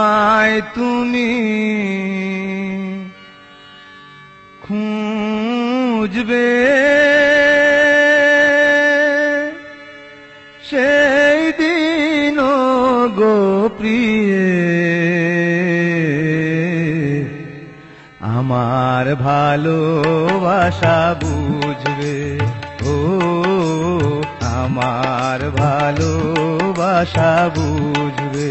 আমায় তুমি খুঁজবে। সেই দিন গো প্রিয়ে আমার ভালোবাসা বুঝবে। ও আমার ভালোবাসা বুঝবে।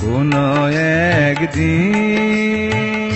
কোনো একদিন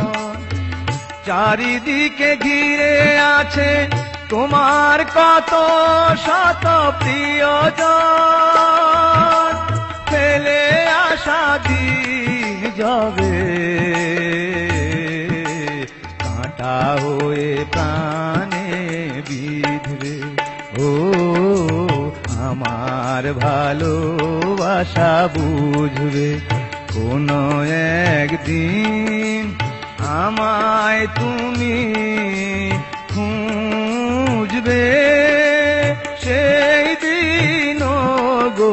চারিদিকে ঘিরে আছে তোমার কত শত প্রিয়জন। ফেলে আসা যাবে কাঁটা হয়ে প্রাণে বিধবে। ও, আমার ভালোবাসা বুঝবে। কোনো একদিন আমায়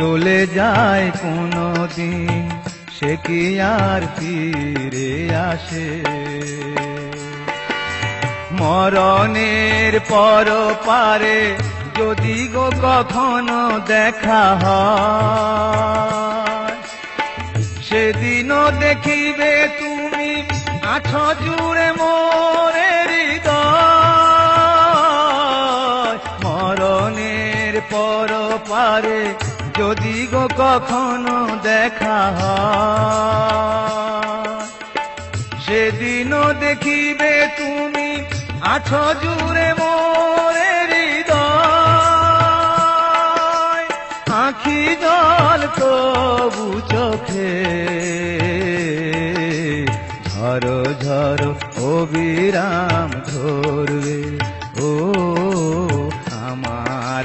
চলে যায় কোনো দিন সে কি আর ফিরে আসে? মরণের পর পারে যদি গো কখনো দেখা হয়, সেদিনও দেখিবে তুমি আছো জুড়ে মোরে হৃদয়। মরণের পর পারে যদি গো কখনো দেখা সেদিনও দেখিবে তুমি আছো জুড়ে মোরে হৃদয়। আখি জল তবু চোখে, ঝরো ঝরো অবিরাম ধরবে। ও আমার